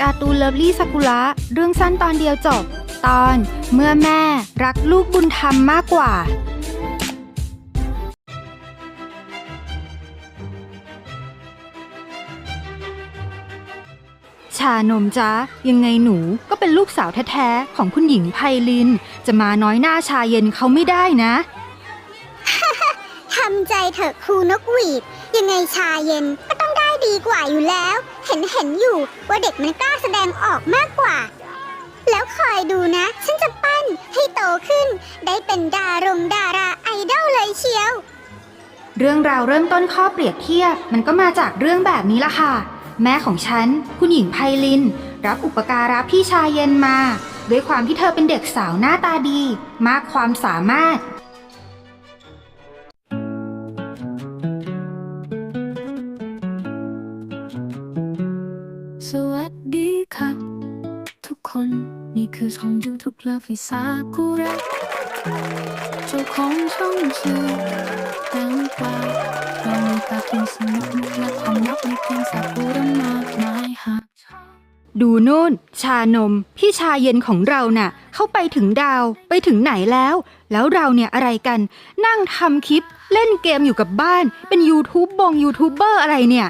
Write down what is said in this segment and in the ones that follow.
การ์ตูนเลิฟลี่ซากุระเรื่องสั้นตอนเดียวจบ ตอนเมื่อแม่รักลูกบุญธรรมมากกว่า ชานมจ๊ะยังไงหนูก็เป็นลูกสาวแท้ๆ ของคุณหญิงไพลิน จะมาน้อยหน้าชาเย็นเขาไม่ได้นะ ทำใจเถอะครูนกหวีด ยังไงชาเย็นก็ ด้ดีกว่าอยู่แล้ว เห็นเห็นอยู่ว่าเด็กมันกล้าแสดงออกมากกว่า แล้วคอยดูนะ ฉันจะปั้นให้โตขึ้น ได้เป็นดารงดาราไอดอลเลยเชียว เรื่องราวเริ่มต้นข้อเปรียบเทียบมันก็มาจากเรื่องแบบนี้ละค่ะ แม่ของฉัน คุณหญิงไพลิน รับอุปการะพี่ชายเย็นมา ด้วยความที่เธอเป็นเด็กสาวหน้าตาดี มากความสามารถ สวัสดีครับทุกคนนี่คือช่อง YouTube เลิฟวิสากุระเจ้าของช่องชื่อดังกว่าเรามีปากินสนุกและความลับในเพลงสากุระมากมายหากดูนู่น ชานม พี่ชาเย็นของเราน่ะ เข้าไปถึงดาวไปถึงไหนแล้ว แล้วเราเนี่ยอะไรกัน นั่งทำคลิป เล่นเกมอยู่กับบ้าน เป็นยูทูบบงยูทูบเบอร์อะไรเนี่ย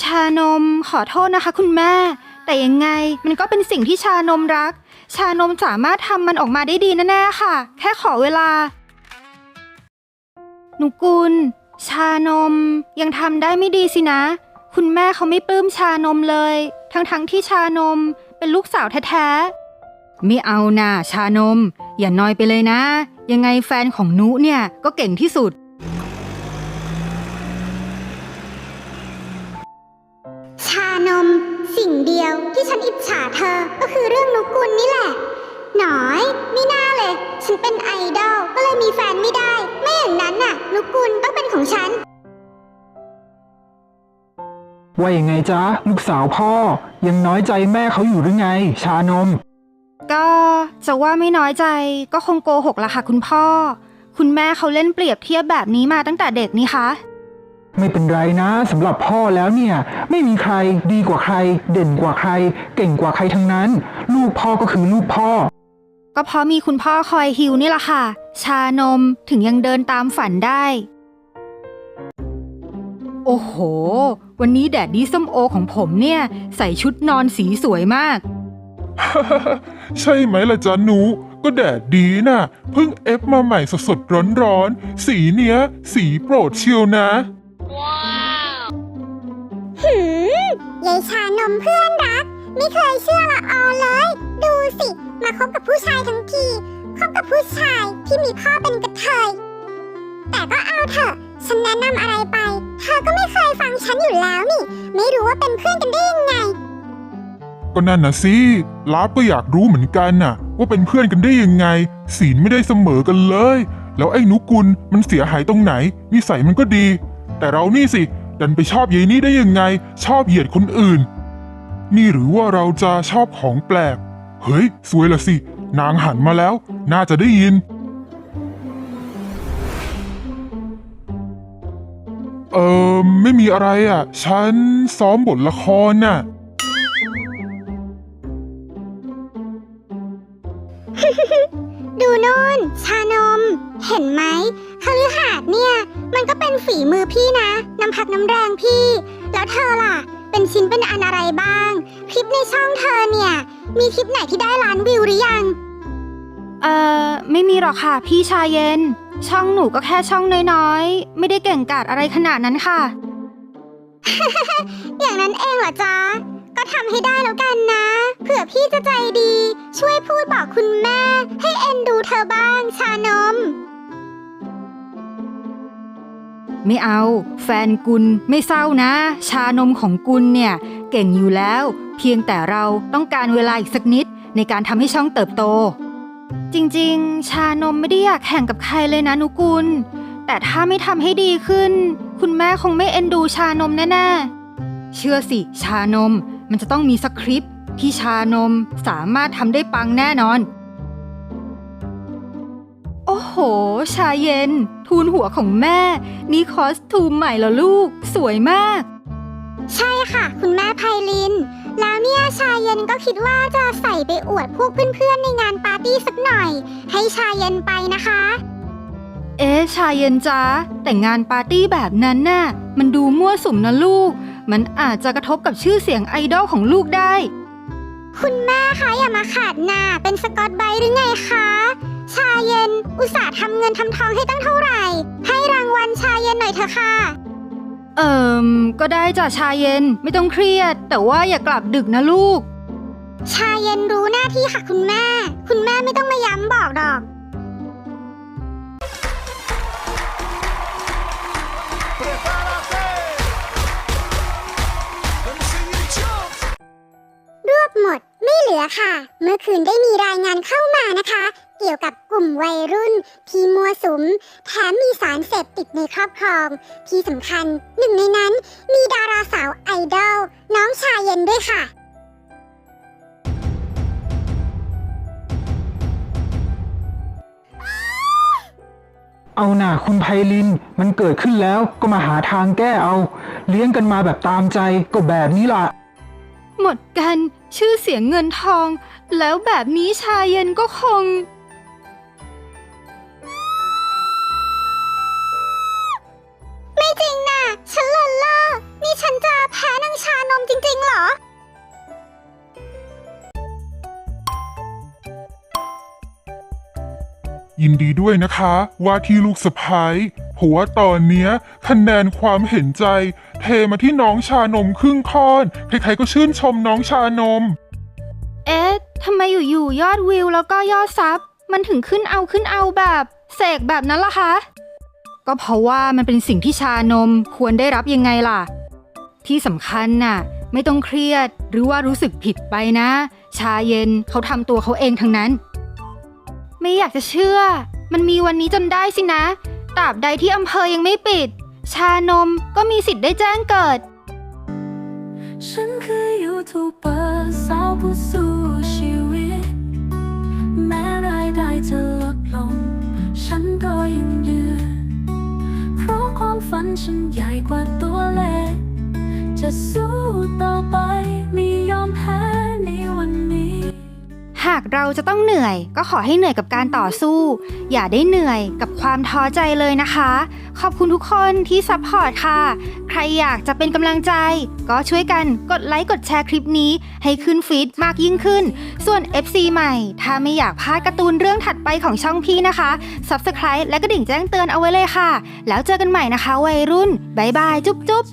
ชานมขอโทษนะคะ คุณแม่ แต่ยังไงมันก็เป็นสิ่งที่ชานมรัก ชานมสามารถทำมันออกมาได้ดีแน่ๆค่ะ แค่ขอเวลา หนูกุล ชานม ยังทำได้ไม่ดีสินะ คุณแม่เขาไม่ปลื้มชานมเลย ทั้งๆทที่ชานมเป็นลูกสาวแท้ๆไม่เอานะชานม อย่าน้อยไปเลยนะ ยังไงแฟนของนุเนี่ยก็เก่งที่สุด อิจฉาเธอก็คือเรื่องนกกุลนี่แหละ หนอยไม่น่าเลย ฉันเป็นไอดอลก็เลยมีแฟนไม่ได้ ไม่อย่างนั้นน่ะนกกุลต้องเป็นของฉัน ว่ายังไงจ๊ะ ลูกสาวพ่อ ยังน้อยใจแม่เขาอยู่หรือไง ชานม ก็จะว่าไม่น้อยใจก็คงโกหกละค่ะคุณพ่อ คุณแม่เขาเล่นเปรียบเทียบแบบนี้มาตั้งแต่เด็กนี่คะ ไม่เป็นไรนะสำหรับพ่อแล้วเนี่ย ไม่มีใครดีกว่าใคร เด่นกว่าใคร เก่งกว่าใครทั้งนั้น ลูกพ่อก็คือลูกพ่อ ก็เพราะมีคุณพ่อคอยฮิวนี่แหละค่ะ ชานมถึงยังเดินตามฝันได้ โอ้โห วันนี้แดดดีส้มโอของผมเนี่ย ใส่ชุดนอนสีสวยมาก ใช่ไหมล่ะจ๊ะหนูก็แดดดีน่ะเพิ่งเอฟมาใหม่สดๆร้อนๆสีเนี้ย สีโปรดเชียวนะ ชานมเพื่อนรัก ไม่เคยเชื่อละออเลย ดูสิ มาคบกับผู้ชายทั้งทีคบกับผู้ชายที่มีพ่อเป็นกระเทย แต่ก็เอาเถอะ ฉันแนะนำอะไรไป เธอก็ไม่เคยฟังฉันอยู่แล้วนี่ ไม่รู้ว่าเป็นเพื่อนกันได้ยังไง ก็นั่นนะสิลาบก็อยากรู้เหมือนกันน่ะ ว่าเป็นเพื่อนกันได้ยังไง ศีลไม่ได้เสมอกันเลย แล้วไอ้นุกุลมันเสียหายตรงไหนนิสัยมันก็ดี แต่เรานี่สิ ดันไปชอบยายนี่ได้ยังไง ชอบเหยียดคนอื่น นี่หรือว่าเราจะชอบของแปลก เฮ้ย สวยละสิ นางหันมาแล้ว น่าจะได้ยิน เออไม่มีอะไรอะ ฉันซ้อมบทละครน่ะ ดูนู่น ชานม เห็นไหมคฤหาสน์เนี่ย มันก็เป็นฝีมือพี่นะ น้ำพักน้ำแรงพี่ แล้วเธอล่ะ เป็นชิ้นเป็นอันอะไรบ้าง คลิปในช่องเธอเนี่ย มีคลิปไหนที่ได้ล้านวิวหรือยัง เอ่อ ไม่มีหรอกค่ะ พี่ชายเย็น ช่องหนูก็แค่ช่องน้อยๆ ไม่ได้เก่งกาจอะไรขนาดนั้นค่ะ อย่างนั้นเองเหรอจ๊ะ ก็ทำให้ได้แล้วกันนะเผื่อ พี่จะใจดี ช่วยพูดบอกคุณแม่ ให้เอ็นดูเธอบ้างชานม ไม่เอา แฟนกุลไม่เศร้านะ ชานมของกุลเนี่ย เก่งอยู่แล้ว เพียงแต่เราต้องการเวลาอีกสักนิด ในการทำให้ช่องเติบโต จริงๆ ชานมไม่ได้อยากแข่งกับใครเลยนะนุกุล แต่ถ้าไม่ทำให้ดีขึ้น คุณแม่คงไม่เอ็นดูชานมแน่ๆ เชื่อสิ ชานม มันจะต้องมีสคริป ต์ที่ชานมสามารถทำได้ปังแน่นอน โอ้โห ชาเย็น ทูนหัวของแม่ นี่คอสตูมใหม่เหรอลูก สวยมาก ใช่ค่ะ คุณแม่ไพลิน แล้วเนี่ยชายเย็นย็นก็คิดว่าจะใส่ไปอวดพวกเพื่อนๆในงานปาร์ตี้สักหน่อย ให้ชาเย็นไปนะคะ เอ๊ะชายเย็นจ้าแต่งานปาร์ตี้แบบนั้นน่ะ มันดูมั่วสุมนะลูก มันอาจจะกระทบกับชื่อเสียงไอดอลของลูกได้ คุณแม่คะอย่ามาขาดหน้าเป็นสกอตไบรท์หรือไงคะ ชาเย็น อุตส่าห์ทำเงินทำทองให้ตั้งเท่าไหร่ ให้รางวัลชาเย็นหน่อยเถอะค่ะ เอิมก็ได้จ้ะชายเย็นไม่ต้องเครียด แต่ว่าอย่ากลับดึกนะลูก ชาเย็นรู้หน้าที่ค่ะคุณแม่ คุณแม่ไม่ต้องมาย้ำบอกหรอก หมด ไม่เหลือค่ะ เมื่อคืนได้มีรายงานเข้ามานะคะ เกี่ยวกับกลุ่มวัยรุ่น ที่มัวสุม แถมมีสารเสพติดในครอบครอง ที่สำคัญหนึ่งในนั้นมีดาราสาวไอดอลน้องชาเย็นด้วยค่ะเอาหน่าคุณไพลิน มันเกิดขึ้นแล้วก็มาหาทางแก้เอา เลี้ยงกันมาแบบตามใจก็แบบนี้ล่ะ หมดกัน ชื่อเสียงเงินทอง แล้วแบบนี้ชายเย็นก็คง ไม่จริงนะฉันเลินเล่อนี่ฉันจะแพ้นางชานมจริงๆเหรอ ยินดีด้วยนะคะ ว่าที่ลูกสะพ้ายเพราะว่าตอนเนี้ยคะแนนความเห็นใจ เทมาที่น้องชานมครึ่งคอน ใครๆก็ชื่นชมน้องชานม เอ๊ะทำไมอยู่ๆยอดวิวแล้วก็ยอดซับมันถึงขึ้นเอาขึ้นเอาแบบเสกแบบนั้นล่ะคะ ก็เพราะว่ามันเป็นสิ่งที่ชานมควรได้รับยังไงล่ะ ที่สำคัญน่ะ ไม่ต้องเครียดหรือว่ารู้สึกผิดไปนะ ชาเย็นเขาทำตัวเขาเองทั้งนั้น ไม่อยากจะเชื่อ มันมีวันนี้จนได้สินะตราบใดที่อำเภอยังไม่ปิด ชานมก็มีสิทธิ์ได้แจ้งเกิด ฉันคือยูทูบเบอร์สาวผู้สู้ชีวิต แม้รายได้จะลดลง ฉันก็ยังยืนเพราะความฝันฉันใหญ่กว่าตัวเลขจะสู้ต่อไปไม่ยอมแพ้ในวันนี้ากเราจะต้องเหนื่อย ก็ขอให้เหนื่อยกับการต่อสู้ อย่าได้เหนื่อยกับความท้อใจเลยนะคะ ขอบคุณทุกคนที่ซัพพอร์ตค่ะ ใครอยากจะเป็นกำลังใจ ก็ช่วยกันกดไลค์กดแชร์คลิปนี้ ให้ขึ้นฟีดมากยิ่งขึ้น ส่วน FC ใหม่ ถ้าไม่อยากพลาดการ์ตูนเรื่องถัดไปของช่องพี่นะคะ Subscribe และกระดิ่งแจ้งเตือนเอาไว้เลยค่ะ แล้วเจอกันใหม่นะคะ วัยรุ่นบายบายจุ๊บจุ๊บ